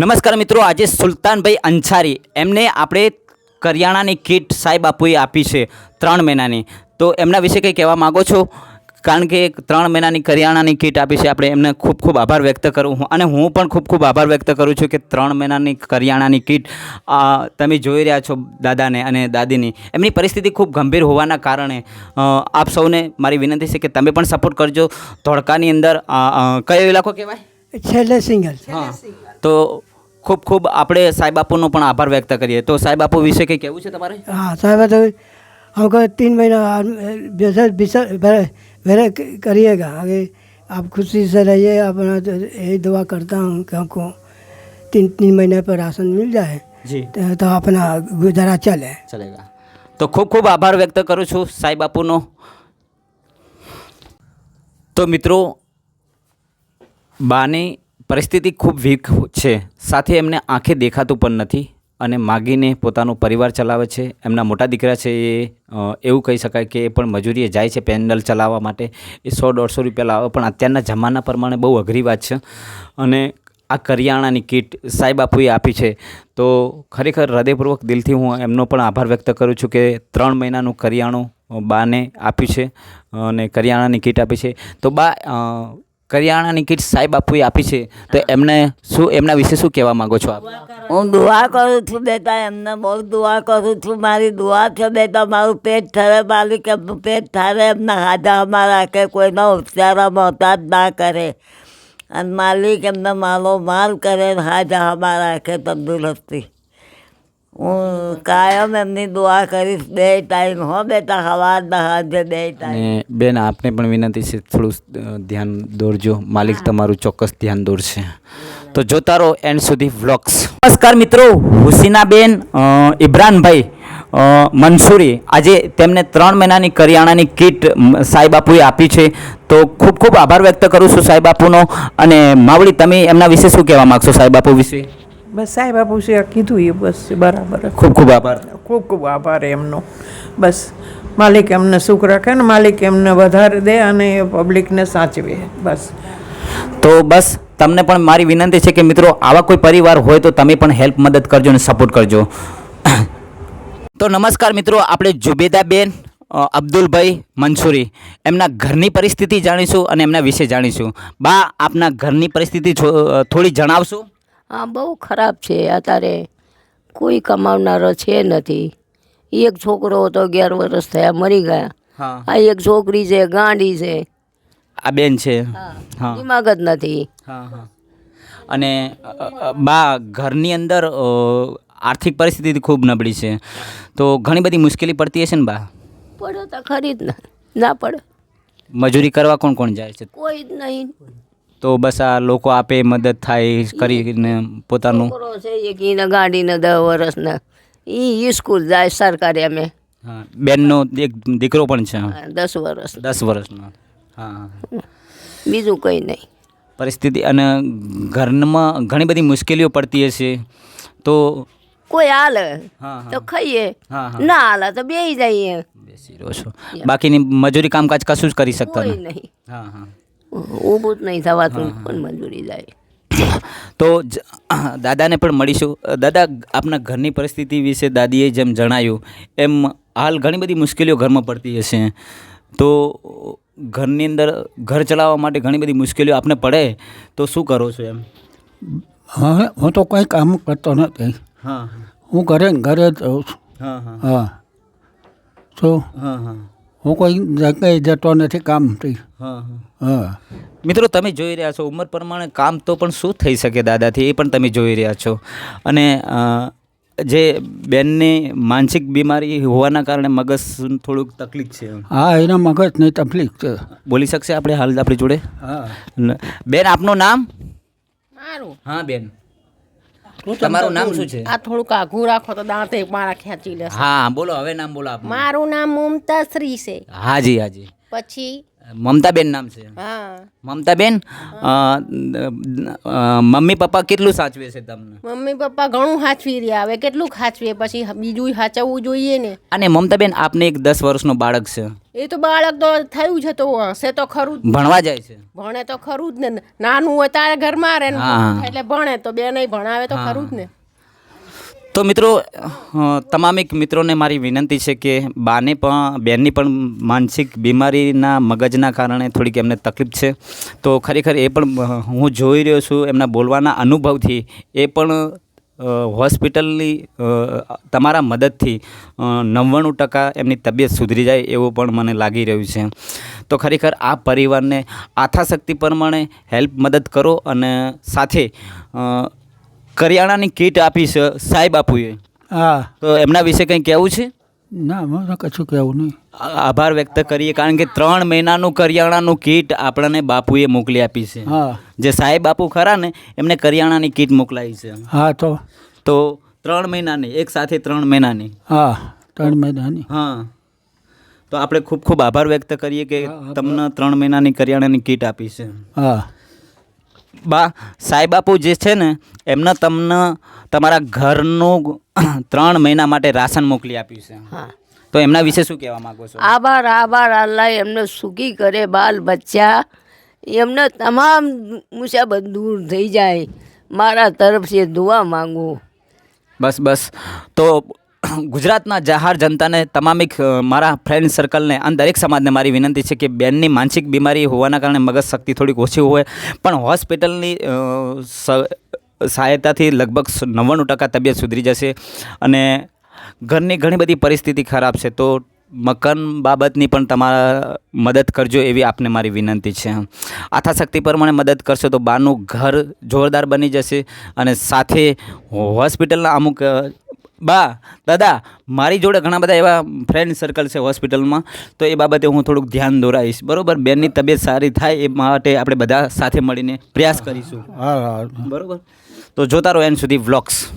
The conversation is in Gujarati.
નમસ્કાર મિત્રો, આજે સુલતાનભાઈ અંસારી એમને આપણે કરિયાણાની કીટ સાહેબ બાપુએ આપી છે ત્રણ મહિનાની. તો એમના વિશે કંઈ કહેવા માગો છો? કારણ કે ત્રણ મહિનાની કરિયાણાની કીટ આપી છે, આપણે એમને ખૂબ ખૂબ આભાર વ્યક્ત કરું હું. અને હું પણ ખૂબ ખૂબ આભાર વ્યક્ત કરું છું કે ત્રણ મહિનાની કરિયાણાની કીટ તમે જોઈ રહ્યા છો દાદાને અને દાદીની. એમની પરિસ્થિતિ ખૂબ ગંભીર હોવાના કારણે આપ સૌને મારી વિનંતી છે કે તમે પણ સપોર્ટ કરજો. ધોળકાની અંદર કયો ઇલાકો કહેવાય? છેલ્લે સિંગલ હા તો ખૂબ ખૂબ આપણે સાંઈ બાપુનો પણ આભાર વ્યક્ત કરીએ તો સાંઈ બાપુ વિશે કંઈ કહેવું છે તમારે हाँ साहब तो हमको तीन महीना बेसर बिसर मेरे करिएगा आगे आप खुशी से रहिए अपना तो यही दुआ करता हूँ कि हमको तीन तीन महीने पर राशन मिल जाए જી तो, तो अपना गुजारा चले ચલેગા તો ખૂબ ખૂબ આભાર વ્યક્ત કરું છું સાંઈ બાપુનો તો મિત્રો બાની પરિસ્થિતિ ખૂબ વીક છે. સાથે એમને આંખે દેખાતું પણ નથી અને માગીને પોતાનો પરિવાર ચલાવે છે. એમના મોટા દીકરા છે એ એવું કહી શકાય કે એ પણ મજૂરીએ જાય છે પેન્ડલ ચલાવવા માટે. એ સો દોઢસો રૂપિયા લાવે, પણ અત્યારના જમાના પ્રમાણે બહુ અઘરી વાત છે. અને આ કરિયાણાની કીટ સાહેબ બાપુએ આપી છે. તો ખરેખર હૃદયપૂર્વક દિલથી હું એમનો પણ આભાર વ્યક્ત કરું છું કે ત્રણ મહિનાનું કરિયાણું બાને આપ્યું છે અને કરિયાણાની કીટ આપી છે. તો બા કરિયાણાની કીટ સાહેબ બાપુએ આપી છે, તો એમને શું, એમના વિશે શું કહેવા માગો છો આપ? હું દુઆ કરું છું બેટા, એમને બહુ દુઆ કરું છું. મારી દુઆ છે બેટા, મારું પેટ ઠરે, માલિક એમનું પેટ ઠરે, એમના હાજામાં રાખે, કોઈના ઉપચારા મોહતાજ ના કરે. અને માલિક એમને માલો માલ કરે હાજામાં રાખે તંદુરસ્તી. હું કાયમ એમની દુઆ કરીશ બે ટાઈમ હો બેટા સવારના સાંજે બે ટાઈમ. બેન આપને પણ વિનંતી છે થોડું ધ્યાન દોરજો. માલિક તમારું ચોક્કસ ધ્યાન દોરશે. તો જોતા રહો એન્ડ સુધી વ્લોગ્સ. નમસ્કાર મિત્રો હુસીનાબેન ઇબ્રાનભાઈ મંસૂરી આજે તેમને ત્રણ મહિનાની કરિયાણાની કીટ મ, આપી છે. તો ખૂબ ખૂબ આભાર વ્યક્ત કરું છું સાંઈબાપુનો. અને માવડી તમે એમના વિશે શું કહેવા માગશો સાંઈબાપુ વિશે? બસ સાહેબ બાપુ છે કીધું એ બસ બરાબર. ખૂબ ખૂબ આભાર. ખૂબ ખૂબ આભાર એમનો. બસ માલિક એમને સુખ રાખે ને માલિક એમને વધારે દે અને પબ્લિકને સાચવે. બસ. તો બસ તમને પણ મારી વિનંતી છે કે મિત્રો આવા કોઈ પરિવાર હોય તો તમે પણ હેલ્પ મદદ કરજો અને સપોર્ટ કરજો. તો નમસ્કાર મિત્રો આપણે જુબેદાબેન અબ્દુલભાઈ મંસૂરી એમના ઘરની પરિસ્થિતિ જાણીશું અને એમના વિશે જાણીશું. બા આપના ઘરની પરિસ્થિતિ થોડી જણાવશો? હા બહુ ખરાબ છે. અત્યારે કોઈ કમાવનારો છે નથી. એક છોકરો હતો અગિયાર વર્ષ થયા મરી ગયા. હા. આ એક છોકરી છે ગાંડી છે. આ બેન છે? હા દિમાગ જ નથી. હા હા. અને બા ઘરની અંદર આર્થિક પરિસ્થિતિ ખૂબ નબળી છે. તો ઘણી બધી મુશ્કેલી પડતી હશે ને બા? પડે તો ખરી જ ને. ના પડે. મજૂરી કરવા કોણ કોણ જાય છે? કોઈ જ નહીં. તો બસ આ લોકો આપે મદદ થાય કરીને પોતાનું. છે એક ગાડીને દસ વર્ષના. એ સ્કૂલ જાય સરકારી અમે. હા, બેનનો એક દીકરો પણ છે દસ વર્ષ દસ વર્ષનો હા બીજું કંઈ નહીં. પરિસ્થિતિ અને ઘરમાં ઘણી બધી મુશ્કેલીઓ પડતી હશે તો કોઈ હાલે તો ખાઈએ. ના હાલે તો બે જઈએ. બેસી રહ્યો છો. બાકીની મજૂરી કામકાજ કશું જ કરી શકતા નહીં. હા હા. ઊભું જ નહીં થવાતું પણ મજૂરી જાય. તો જ- દાદાને પણ મળીશું. દાદા આપના ઘરની પરિસ્થિતિ વિશે દાદીએ જેમ જણાવ્યું એમ હાલ ઘણી બધી મુશ્કેલીઓ ઘરમાં પડતી હશે. તો ઘરની અંદર ઘર ચલાવવા માટે ઘણી બધી મુશ્કેલીઓ આપને પડે તો શું કરો છો એમ? હા હું તો કંઈ કામ કરતો નથી. હા હું. ઘરે ઘરે જ રહું છું. હા હા. હા. તો હા હા. હું કોઈ જગ્યાએ જતો નથી કામથી હા હા. હા. મિત્રો તમે જોઈ રહ્યા છો ઉંમર પ્રમાણે કામ તો પણ શું થઈ શકે દાદાથી એ પણ તમે જોઈ રહ્યા છો. અને જે બેનને માનસિક બીમારી હોવાના કારણે મગજ થોડુંક તકલીફ છે હા એના મગજની તકલીફ છે. બોલી શકશે આપણે હાલ આપણી જોડે? હા. બેન આપનું નામ? સારું હા બેન. તમારું નામ શું છે? આ થોડુંક આઘું રાખો તો દાંતે મારા ખેંચી લેશે. હા બોલો હવે નામ બોલો આપ મારું નામ મુમતાશ્રી છે. હાજી હાજી. પછી મમતાબેન નામ છે. મમતાબેન મમ્મી પપ્પા કેટલું સાચવે છે તમને? મમ્મી પપ્પા ઘણું સાચવી રહ્યા. હવે કેટલું સાચવે? પછી બીજું સાચવવું જોઈએ ને. અને મમતાબેન આપને એક દસ વર્ષનો બાળક છે. એ તો બાળક તો થયું છે તો હશે તો ખરું જ ભણવા જાય છે. ભણે તો ખરું જ ને. નાનું હોય તારે ઘરમાં રહે એટલે ભણે. તો બે નહીં ભણાવે તો ખરું જ ને. તો મિત્રો તમામ એક મિત્રોને મારી વિનંતી છે કે બાને પણ બેનની પણ માનસિક બીમારીના મગજના કારણે થોડીક એમને તકલીફ છે. તો ખરેખર એ પણ હું જોઈ રહ્યો છું, એમના બોલવાના અનુભવથી એ પણ હોસ્પિટલની તમારા મદદથી નવ્વાણું ટકા એમની તબિયત સુધરી જાય એવું પણ મને લાગી રહ્યું છે. તો ખરેખર આ પરિવારને આથાશક્તિ પ્રમાણે હેલ્પ મદદ કરો અને સાથે કરિયાણાની કીટ આપી છે સાહેબ આપુએ. હા. તો એમના વિશે કંઈ કહેવું છે? ના મને કશું કહેવું નહીં. આભાર વ્યક્ત કરીએ કારણ કે ત્રણ મહિનાનું કરિયાણાનું કીટ આપણને બાપુએ મોકલી આપી છે. હા. જે સાહેબ બાપુ ખરા ને એમને કરિયાણાની કીટ મોકલાવી છે. હા તો? તો ત્રણ મહિનાની એક સાથે ત્રણ મહિનાની. હા ત્રણ મહિનાની. હા. તો આપણે ખૂબ ખૂબ આભાર વ્યક્ત કરીએ કે તમને ત્રણ મહિનાની કરિયાણાની કીટ આપી છે. હા. બા સાહેબાપુ જે છે ને એમને તમને તમારા ઘરનું ત્રણ મહિના માટે રાશન મોકલી આપ્યું છે. હા. તો એમના વિશે શું કહેવા માગો છો? આભાર આભાર અલ્લાહ એમને સુખી કરે બાલ બચ્ચા. એમને તમામ મુસાબત દૂર થઈ જાય. મારા તરફથી દુઆ માંગુ. બસ બસ. તો ગુજરાતના જાહેર જનતાને તમામ એક મારા ફ્રેન્ડ સર્કલને અને દરેક સમાજને મારી વિનંતી છે કે બેનની માનસિક બીમારી હોવાના કારણે મગજ શક્તિ થોડીક ઓછી હોય. પણ હોસ્પિટલની સહાયતાથી લગભગ નવ્વાણું ટકા તબિયત સુધરી જશે અને ઘરની ઘણી બધી પરિસ્થિતિ ખરાબ છે. તો મકાન બાબતની પણ તમારા મદદ કરજો એવી આપને મારી વિનંતી છે. આથાશક્તિ પ્રમાણે મદદ કરશો તો બાનું ઘર જોરદાર બની જશે અને સાથે હોસ્પિટલના અમુક બા દાદા મારી જોડે ઘણા બધા એવા ફ્રેન્ડ સર્કલ છે હોસ્પિટલમાં તો એ બાબતે હું થોડુંક ધ્યાન દોરાઈશ બરાબર? બેનની તબિયત સારી થાય એ માટે આપણે બધા સાથે મળીને પ્રયાસ કરીશું. હા હા. તો જોતા રહો એન સુધી વ્લોગ્સ